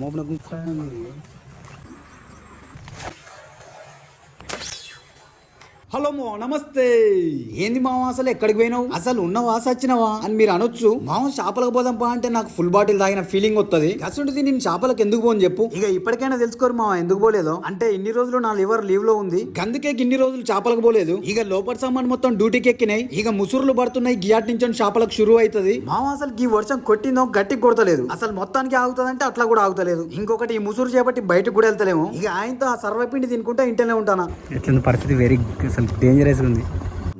Moi, on a compris. Hello మావ నమస్తే. ఏంది మావ అసలు ఎక్కడికి పోయినావు? అసలు ఉన్నవా సచ్చినవా? అని మీరు అనొచ్చు. మావ చేపలకు పోదాం పా అంటే నాకు ఫుల్ బాటిల్ తాగిన ఫీలింగ్ వస్తుంది అసలు నేను చేపలకు ఎందుకు పోని చెప్పు. ఇక ఇప్పటికైనా తెలుసుకోరు మావ ఎందుకు పోలేదో? అంటే ఇన్ని రోజులు నా లివర్ లీవ్లో ఉంది. గందుకే ఇన్ని రోజులు చేపలకు పోలేదు. ఇక లోపల సామాన్ మొత్తం డ్యూటీకి ఎక్కినాయి. ఇక ముసురులు పడుతున్నాయి గియాట్ నుంచి చేపలకు షురు అవుతుంది మావ అసలు ఈ వర్షం కొట్టిందో గట్టికి కొడతలేదు. అసలు మొత్తానికి ఆగుతుందంటే అట్లా కూడా ఆగుతలేదు. ఇంకొకటి ఈ ముసురు చేపట్టి బయటకు కూడా వెళ్తలేము. ఇక ఆయనతో ఆ సర్వపిండి తినుకుంటా ఇంటనే ఉంటానా? ఎట్లుంది పరిస్థితి? వెరీ అసలు డేంజరస్గా ఉంది.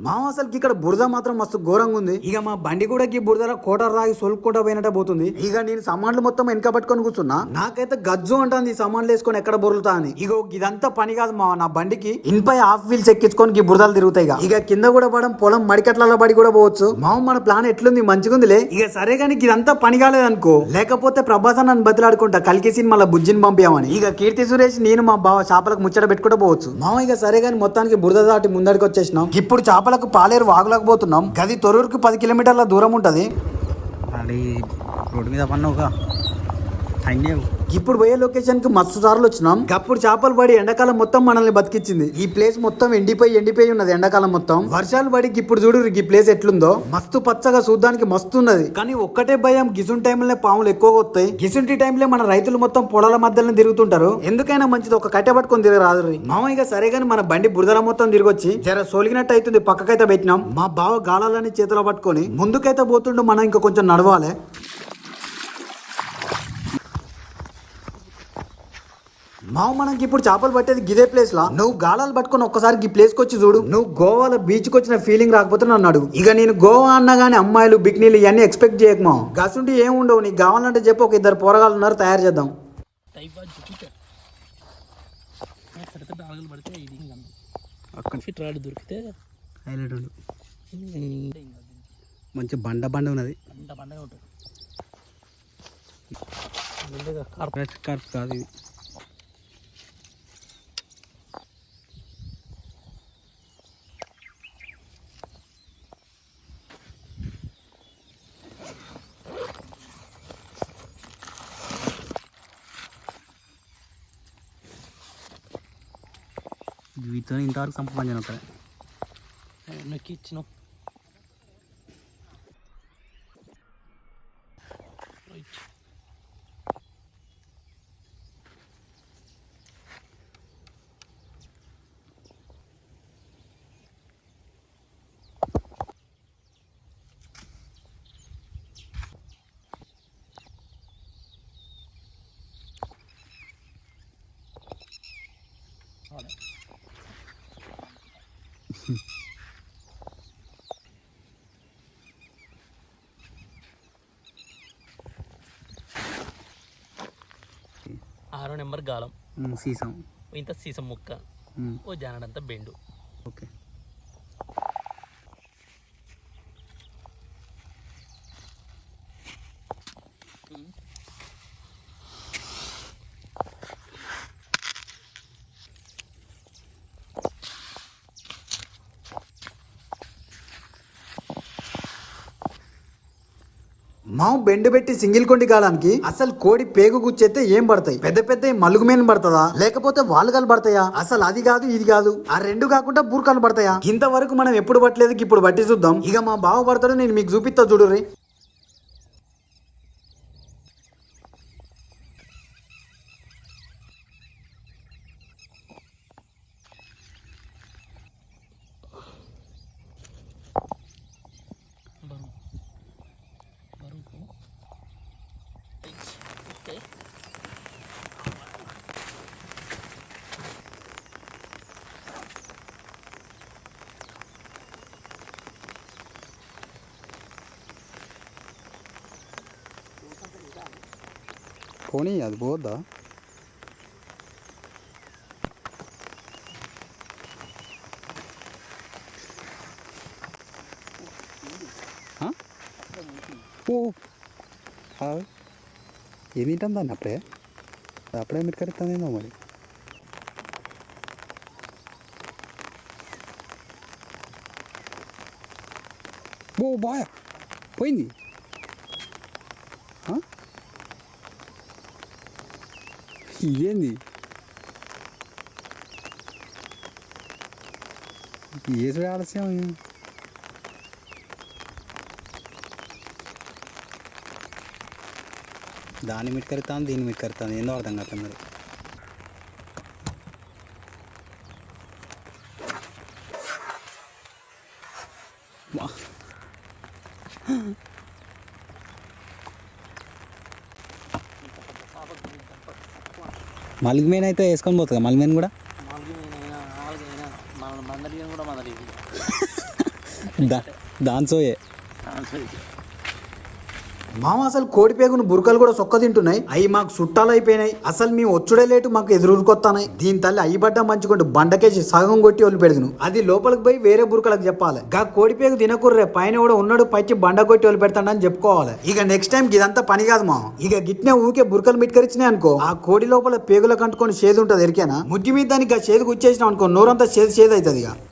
మామ అసలుకి ఇక్కడ బురద మాత్రం మస్తు ఘోరంగా ఉంది. ఇక మా బండి కూడా ఈ బురద కోట రాగి సొలుపుకుంటా పోయినట్టే పోతుంది. ఇక నేను సామాన్లు మొత్తం వెనక పట్టుకొని కూర్చున్నా. నాకైతే గజ్జు అంటుంది ఈ సామాన్లు వేసుకొని ఎక్కడ బొరులుతా అని. ఇగో ఇదంతా పని కాదు మా నా బండికి. ఇన్పై హాఫ్ వీల్స్ ఎక్కించుకొని ఈ బురదలు తిరుగుతాయి ఇక. కింద కూడా పడడం పొలం మడికట్లలో పడి కూడా పోవచ్చు. మామ మన ప్లాన్ ఎట్లుంది? మంచిగుందిలే. ఇక సరే కానీ ఇదంతా పని కాలేదనుకో. లేకపోతే ప్రభాస్ నన్ను బతిలాడుకుంటా కలికి సినిమాల బుజ్జిని పంపామని ఇక కీర్తి సురేష్ నేను మా బావ చేపలకు ముచ్చట పెట్టుకుంటూ పోవచ్చు. మామ ఇక సరే కానీ మొత్తానికి బురద దాటి ముందడికి వచ్చేసినాం ఇప్పుడు చేపలకు పాలేరు వాగులేకపోతున్నాం. గది తొరూరుకి పది కిలోమీటర్ల దూరం ఉంటుంది. రోడ్డు మీద పన్నావుగా ఇప్పుడు పోయే లొకేషన్కి మస్తు సార్లు వచ్చినాం. అప్పుడు చేపలు పడి ఎండాకాలం మొత్తం మనల్ని బతికిచ్చింది. ఈ ప్లేస్ మొత్తం ఎండిపోయి ఎండిపోయి ఉన్నది ఎండాకాలం మొత్తం. వర్షాలు పడి ఇప్పుడు చూడు ఈ ప్లేస్ ఎట్లుందో. మస్తు పచ్చగా చూడడానికి మస్తు ఉన్నది. కానీ ఒక్కటే భయం గిసున్ టైంలో పాములు ఎక్కువగా వస్తాయి. గిసుంటి టైంలో మన రైతులు మొత్తం పొలాల మధ్యలో తిరుగుతుంటారు. ఎందుకైనా మంచిది ఒక కట్టె పట్టుకొని తిరగరాదు. మామయ్య సరే కానీ మన బండి బురదల మొత్తం తిరిగొచ్చి జర సోలిగినట్టు అవుతుంది పక్కకైతే పెట్టినాం. మా బావ గాలాలని చేతిలో పట్టుకొని ముందుకైతే పోతుండు మనం ఇంకా కొంచెం నడవాలి. మావ మనకి ఇప్పుడు చేపలు పట్టేది గిదే ప్లేస్ లా? నువ్వు గాలాలు పట్టుకొని ఒక్కసారి ఈ ప్లేస్కి వచ్చి చూడు. నువ్వు గోవాలో బీచ్కి వచ్చిన ఫీలింగ్ రాకపోతే నన్ను అడుగు. ఇక నేను గోవా అన్నా గానీ అమ్మాయిలు బిక్నీలు ఇవన్నీ ఎక్స్పెక్ట్ చేయకు మా గసుంటి ఏం ఉండవు నీకు కావాలంటే చెప్పు ఒక ఇద్దరు పోరగాళ్ళు ఉన్నారు తయారు చేద్దాం. అక్కడ దొరికితే హైలైట్ ఉండు. మంచి బండ బండ ఉన్నది. ఉంటుంది. కార్ప్ కార్ప్ కాదు ఇది. వీటితో ఇంతవరకు సంపాదించాను అక్కడ నొక్కి ఇచ్చినాం right ఆరో నెంబర్ గాలం ఉమ్, సీసం ఇంత సీసం ముక్క ఉమ్, ఓ జానడంత బెండు ఓకే మావు బెండు పెట్టి సింగిల్ కొండి కాలానికి అసలు కోడి పేగు గుచ్చేస్తే ఏం పడతాయి? పెద్ద పెద్ద మలుగు మీద పడుతుందా? లేకపోతే వాలుగాలు పడతాయా? అసలు అది కాదు ఇది కాదు. ఆ రెండు కాకుండా బూర్కాలు పడతాయా? ఇంతవరకు మనం ఎప్పుడు పట్టలేదు ఇప్పుడు పట్టి చూద్దాం. ఇక మా బావ పడతాడు నేను మీకు చూపిస్తా చూడుర్రి పోనీ అది పోద్దా ఆ? ఓ హాయ్ ఏం తింటాం దాన్ని అప్పుడే అది అప్పుడే మీరు కడుతుందేమో మరి ఓ బాయ్ పోయింది ఆ? ఇదేంది ఏసు ఆలస్యం దాన్ని మిట్కరుతాను దీన్ని మిట్కరుతాను ఏందో అర్థం కాదు మరి. మల్గిమేన్ అయితే వేసుకొని పోతుంది? మన మందలిగా కూడా దా దాన్సోయే మామ అసలు కోడి పేగును బురకలు కూడా సొక్క తింటున్నాయి అవి మాకు చుట్టాలు అయిపోయినాయి. అసలు మేము వచ్చుడే లేటు మాకు ఎదురుకొత్తానాయి దీని తల్లి అయ్యి బడ్డ మంచుకుంటూ బండకేసి సగం కొట్టి వదిలి పెడుతును అది లోపలికి పోయి వేరే బురకలకు చెప్పాలి. గా కోడి పేగు తినకుర్రే పైన కూడా ఉన్నాడు పచ్చి బండ కొట్టి వదిలి పెడతాడని చెప్పుకోవాలి. ఇక నెక్స్ట్ టైం ఇదంతా పని కాదు మా ఇక గిట్నే ఊకే బురకలు మిట్కరించినాయి అనుకో ఆ కోడి లోపల పేగుల కంటుకొని చేదు ఉంటుంది ఎరికేనా? ముద్దు మీద దానికి ఆ చేదు గుచ్చేసినాం అనుకో నోరంతా చేదు చేదు అవుతుంది ఇక.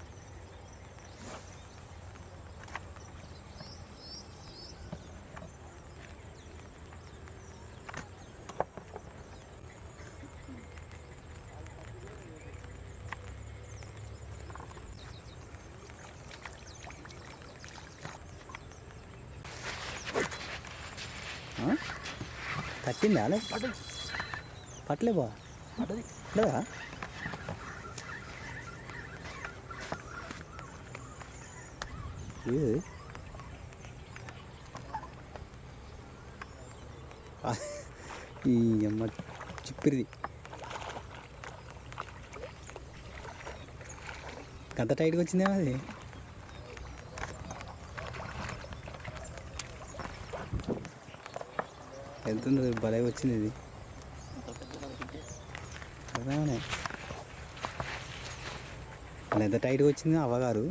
తట్టిందా అలా పట్టలే బా లేదా? ఏది? ఈ అమ్మ చిప్పిరిది. గంత టైట్గా వచ్చిందేమో అది? వెళ్తుంది భలే వచ్చింది ఇది. ఎంత టైట్గా వచ్చింది అవ్వగారు?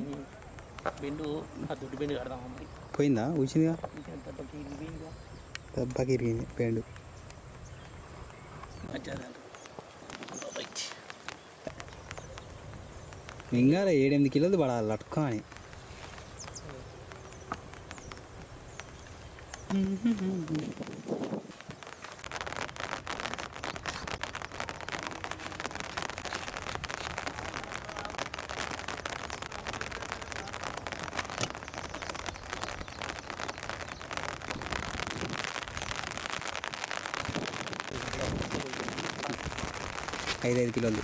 పోయిందా? ఇరిగిపోయిందిగా. దెబ్బకి ఇరిగింది పేండు. ఇంకా ఏడెనిమిది కిలోలు పడాలి లట్క అని ఐదైదు కిలోలు.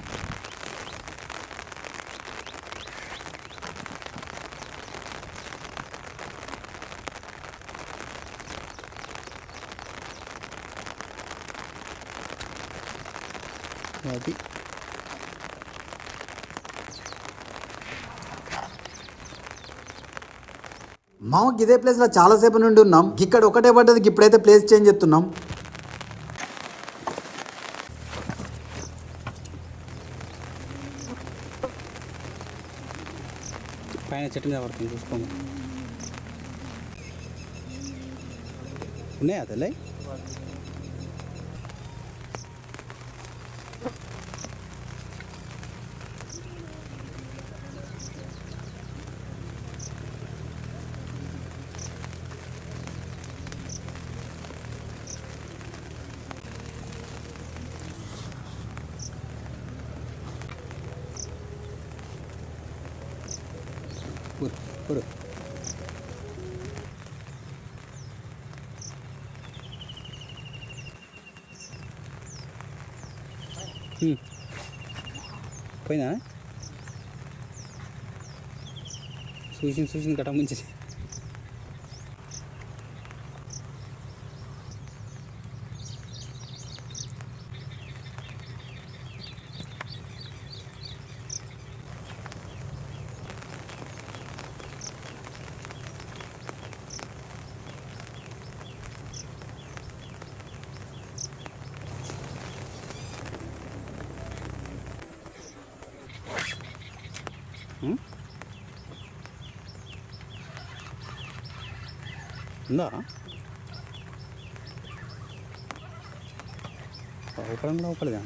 అది. మామకి ఇదే ప్లేస్లో చాలాసేపు చాలా సేపు నుండి ఉన్నాం. ఇక్కడ ఒకటే పడ్డది ఇప్పుడైతే ప్లేస్ చేంజ్ చేస్తున్నాం. పైన చెట్టు మీద పడుతుంది చూసుకోము ఉన్నాయా తల్లి కూరు కూరు హ్మ్. చూసింది చూసింది గట్ట ముంచి ఉందా లోపలం కూడా ఒకలేదా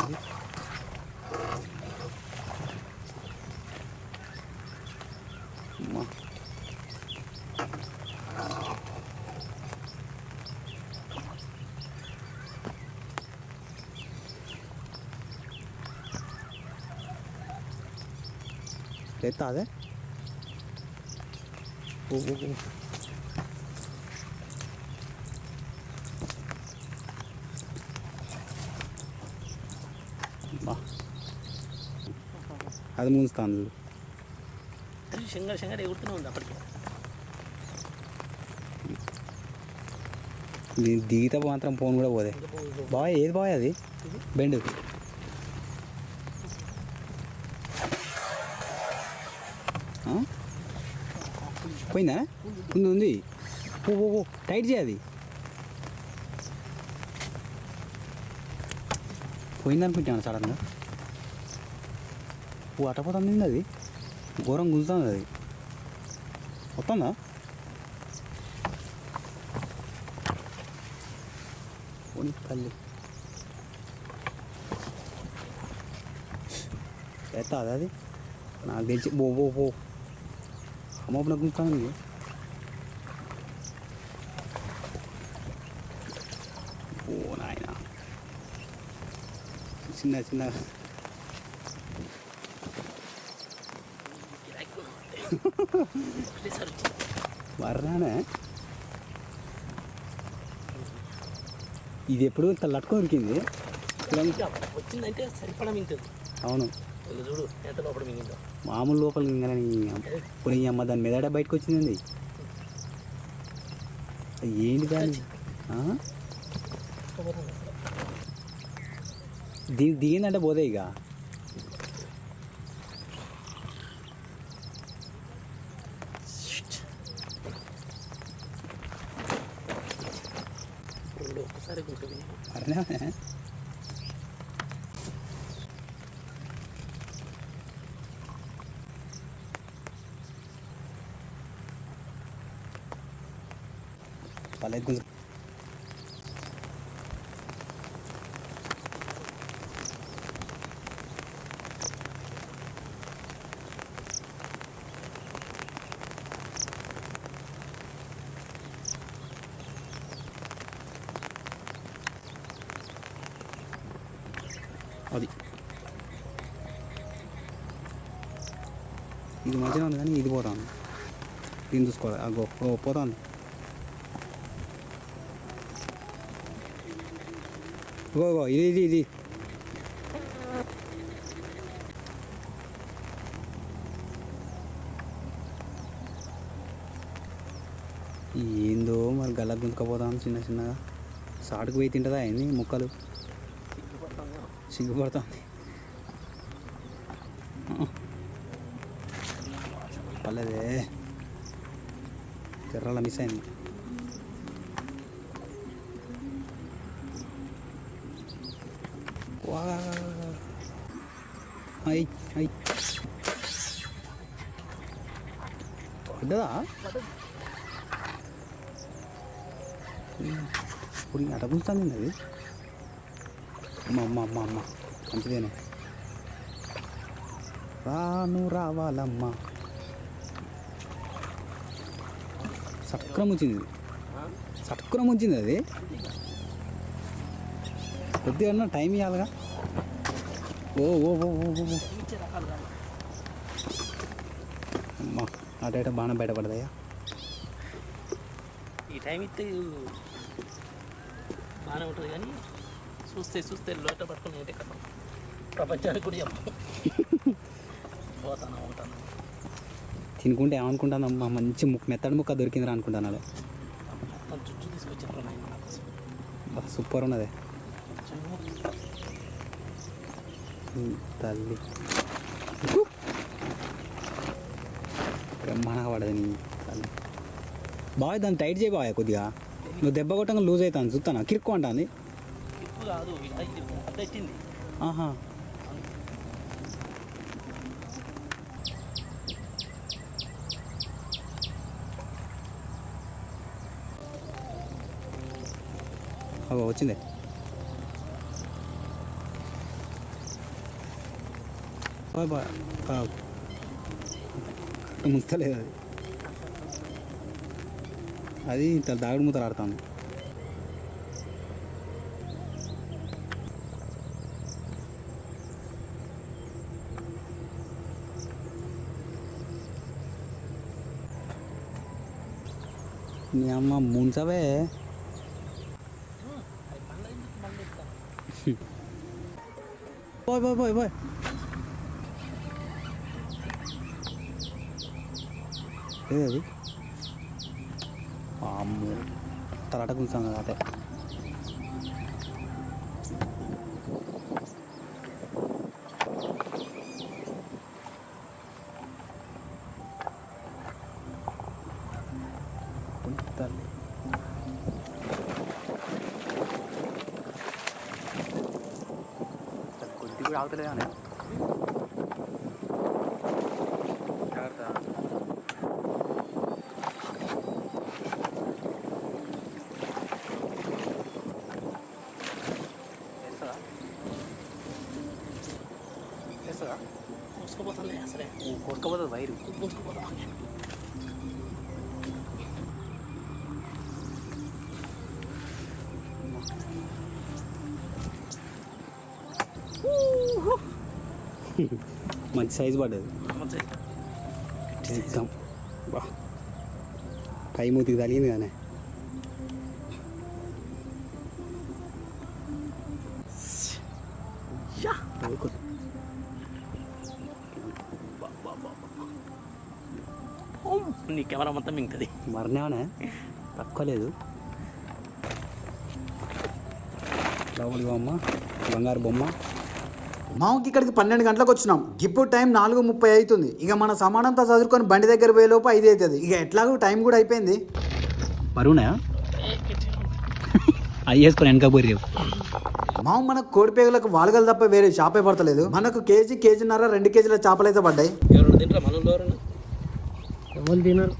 ఎత్తా అదే ఓ ఓ అది ముంచుతాను చూడు శంగర్ శంగర్ ఎగురుతూనే ఉంది అప్పటికి? దీ- దిగితే మాత్రం ఫోన్ కూడా పోదే. బాయ్ ఏది బాయ్ అది? బెండ్? పోయిందా? ఉంది ఉంది. ఓ టైట్ చేయది పోయింది అనుకుంటాను సడన్గా? ఓ అటపోతుంది అది ఘోరం గుంజుతుంది అది వస్తుందా పోనీ తల్లి ఎత్తా అది నాకు తెచ్చి బో బో బో అమ్మ నాకు గుంజుతాను ఓ నాయన చిన్న చిన్న వర్రానే ఇది ఎప్పుడు ఇంత లట్టుకొని ఉరికింది. ఇంకా వచ్చిందంటే సరిపడా మింగుతుంది అవును. చూడు ఎంత లోపల మింగిందో. మామూలు లోపలికి ఇంకా ఇప్పుడు ఈ అమ్మ దాని మెదడ బయటకు వచ్చింది అది ఏంటి దాని? ఆ? ది దిగిందంటే పోదే ఇక. గుంటుంది అరే పల్లె గుంజ అది ఇది మంచిగా ఉంది కానీ ఇది పోతాను. దీన్ని చూసుకోవాలి. అగో ఓ పోతాను. గో గో ఇది ఇది ఇది. ఏందో మరి గల్ల గుంతుకపోతాను చిన్న చిన్నగా. సాటుకు పోయి తింటుందా ఏంది ముక్కలు? సిగ్గుపడుతుంది మిస్ అయింది వా పడ్డదా? ఇప్పుడు అట పుంచుతుంది అది? అమ్మ అమ్మ అమ్మ అమ్మ. మంచిదేనే. రాను రావాలమ్మా. సట్కురం వచ్చింది సట్కురం వచ్చింది అది కొద్దిగా టైం ఇవ్వాలిగా ఓ ఓ ఓ ఓ. అమ్మా బయటపడదయ్యా ఈ టైం ఇస్తే బాగానే ఉంటుంది కానీ చూస్తే చూస్తే లోట పట్టుకుని ఏంటే కదా ప్రపంచానికి కూడా పోతాను ఉంటాను తినుకుంటే ఏమనుకుంటాను అమ్మా మంచి ముక్క మెత్తడి ముక్క దొరికిందిరా అనుకుంటున్నాడు సూపర్ ఉన్నదే. తల్లి. బ్రహ్మాండంగా పడదు నీ తల్లి. బాయ్ దాన్ని టైట్ చేయి బాయ్ కొద్దిగా. నువ్వు దెబ్బ కొట్టంగా లూజ్ అవుతాను చూస్తాను? కిరుక్కు అంటాను ఆహా. వచ్చింది. ముస్తలేదు అది. అది ఇంత దాగుడు మూతలు ఆడుతుంది మీ అమ్మ ముంచవే పోయ్ పోయ్ పోయ్ పోయ్ ఏది అమ్ము తలాట కూర్చాం కదా అదే కొద్ది కూడా ఆగుతలేదు కానీ మోసుకుపోతుంది అసలే కొట్టుకోపోతుంది వైరు మోసుకుపోతా మంచి సైజు పడ్డది. ఎగ్జామ్ బా. పై మూతికి తగిలింది కానీ నీ కెమెరా మొత్తం మింగుతుంది. మరణేమనే తక్కువలేదు లోపలి బొమ్మ బంగారు బొమ్మ. మామకి ఇక్కడికి పన్నెండు గంటలకు వచ్చినాం. ఇప్పుడు టైం నాలుగు ముప్పై అవుతుంది ఇక మన సమానంతా చదువుకొని బండి దగ్గర పోయే లోపు ఐదు అవుతుంది. ఇక ఎట్లాగో టైం కూడా అయిపోయింది. బరువునాయా అవి వేసుకొని వెనక పోయి మామ మనకు కోడిపేగులకు వాలుగలు తప్ప వేరే చేపే పడతలేదు. మనకు కేజీ కేజీన్నర రెండు కేజీల చేపలు అయితే పడ్డాయి. తినరు.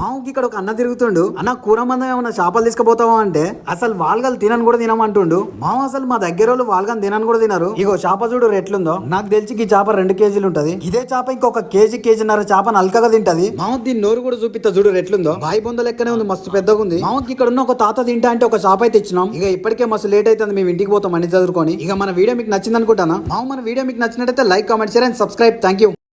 మామకి ఇక్కడ ఒక అన్న తిరుగుతుండు. అన్న కూర మందం ఏమన్నా చేపలు తీసుకుపోతావా? అంటే అసలు వాళ్ళగలు తినని కూడా తినమంటుండు. మామ అసలు మా దగ్గర వాళ్ళు వాల్గని తినని కూడా తినరు. ఇగో చేప చూడు ఎట్లుందో నాకు తెలిసి ఈ చేప రెండు కేజీలు ఉంటది. ఇదే చేప ఇంకొక కేజీ కేజీన్నర చేప నల్కగా తింటది. మామ దీని నోరు కూడా చూపిస్తా చూడు ఎట్లుందో బాయి బొంద లెక్కనే ఉంది మస్తు పెద్దగా ఉంది. మామకి ఇక్కడ ఉన్న ఒక తాత తింటా అంటే ఒక చేప అయితే ఇచ్చినాం. ఇక ఇప్పటికే మస్తు లేట్ అవుతుంది మేము ఇంటికి పోతాం అన్ని చదువుకొని. ఇక మన వీడియో మీకు నచ్చింది అనుకుంటానా మామ మన వీడియో మీకు నచ్చినట్టయితే like comment share and subscribe. Thank you